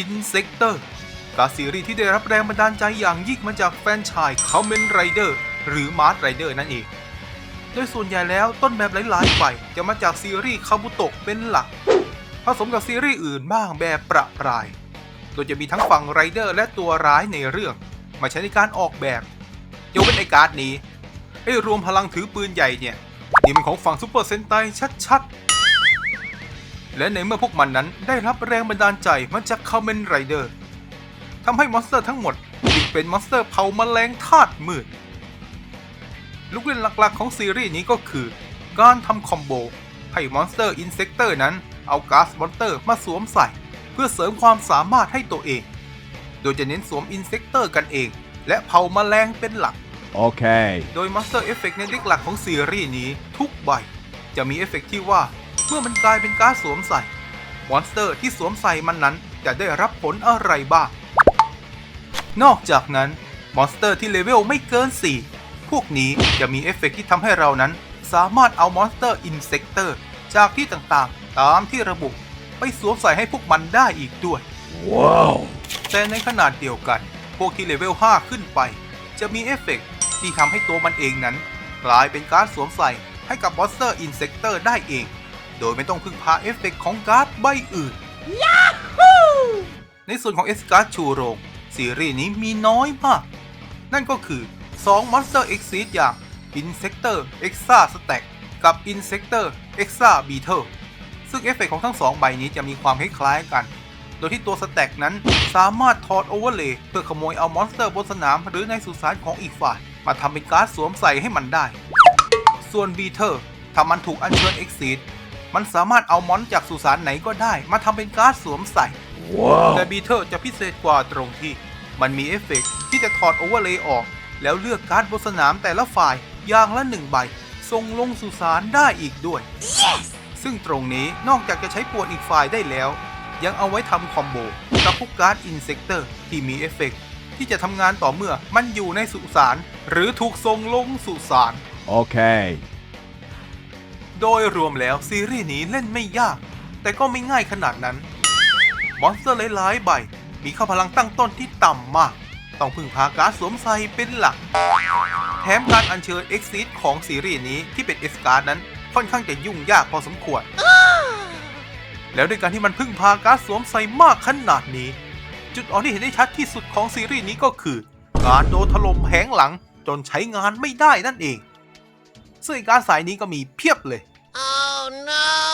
Insector การซีรีส์ที่ได้รับแรงบันดาลใจอย่างยิ่งมาจากแฟนชาย Kamen Rider หรือ Mars Rider นั่นเอง โดยส่วนใหญ่แล้วต้นแบบหลายๆฝ่ายจะมาจากซีรีส์คาบุโตะเป็นหลัก ผสมกับซีรีส์อื่นบ้างแบบประปราย โดยจะมีทั้งฝั่งไรเดอร์และตัวร้ายในเรื่อง มาใช้ในการออกแบบยกเว้นไอการ์ดนี้ไอรวมพลังถือปืนใหญ่เนี่ยนี่มันของฝั่งซูเปอร์เซนไตชัดๆ และในเมื่อพวกมันนั้นได้รับแรงบันดาลใจมาจากคาเมนไรเดอร์ทำให้มอนสเตอร์ทั้งหมดจึงเป็นมอนสเตอร์เผาแมลงธาตุมืด ลูกเล่นหลักๆของซีรีส์นี้ก็คือ การทำคอมโบให้มอนสเตอร์อินเซกเตอร์นั้นเอาก๊าซมอนสเตอร์มาสวมใส่ เพื่อเสริมความสามารถให้ตัวเอง โดยจะเน้นสวมอินเซกเตอร์กันเอง และเผาแมลงเป็นหลัก Okay. โดย Master Effect ในเด็กหลักของซีรีส์นี้ทุกใบ จะมีเอฟเฟกต์ที่ว่า เมื่อมันกลายเป็นการดสวมใส่ มอนสเตอร์ที่สวมใส่มันนั้นจะได้รับผลอะไรบ้าง นอกจากนั้น มอนสเตอร์ที่เลเวลไม่เกิน 4 พวกนี้จะมีเอฟเฟกต์ที่ทำให้เรานั้น สามารถเอามอนสเตอร์อินเซกเตอร์จากที่ต่างๆ ตามที่ระบุไปสวมใส่ให้พวกมันได้อีกด้วย Whoa. แต่ในขนาดเดียวกัน พวกที่เลเวล 5 ขึ้นไป จะมีเอฟเฟกต์ที่ทำให้ตัวมันเองนั้น กลายเป็นการดสวมใส่ให้กับมอนสเตอร์อินเซกเตอร์ได้เอง โดยไม่ต้องพึ่งพาเอฟเฟกต์ของการ์ดใบอื่น ในส่วนของเอสการ์ดชูโรง ซีรีส์นี้มีน้อยมาก นั่นก็คือ 2 Monster Exit อย่าง Insector Exa Stack กับ Insector Exa Beetle ซึ่งเอฟเฟกต์ของทั้งสองใบนี้จะมีความคล้ายๆกัน โดยที่ตัวสแต็กนั้นสามารถถอดโอเวอร์เลย์เพื่อขโมยเอามอนสเตอร์บนสนามหรือในสุสานของอีกฝ่าย มาทำเป็นการ์ดสวมใส่ให้มันได้ ส่วนบีเทอร์ถ้ามันถูกอัญเชิญเอ็กซิ มันสามารถเอามอนจากสุสานไหนก็ได้ มาทำเป็นการ์ดสวมใส่แต่ Whoa. บีเทอร์จะพิเศษกว่าตรงที่ มันมีเอฟเฟกต์ที่จะถอดโอเวอร์เลย์ออก แล้วเลือกการ์ดบนสนามแต่ละฝ่ายอย่างละหนึ่งใบส่งลงสุสานได้อีกด้วยซึ่งตรงนี้นอกจากจะใช้ป่วนอีกฝ่ายได้แล้ว ยังเอาไว้ทำคอมโบกับพวกการ์ดอินเซกเตอร์ที่มีเอฟเฟกต์ที่จะทำงานต่อเมื่อมันอยู่ในสุสานหรือถูกส่งลงสุสาน Okay. โดยรวมแล้วซีรีส์นี้เล่นไม่ยาก แต่ก็ไม่ง่ายขนาดนั้น มอนสเตอร์หลายๆใบ มีค่าพลังตั้งต้นที่ต่ำมาก ต้องพึ่งพาการสวมใส่เป็นหลัก แถมการอัญเชิญ e x i t ของซีรีส์นี้ที่เป็น S การ์ดนั้นค่อนข้างจะยุ่งยากพอสมควร แล้วด้วยการที่มันพึ่งพาการสวมใส่มากขนาดนี้ จุดอ่อนที่เห็นได้ชัดที่สุดของซีรีส์นี้ก็คือ การโดนถล่มแผงหลังจนใช้งานไม่ได้นั่นเอง ซึ่งไอ้การดสายนี้ก็มีเพียบเลย Oh no!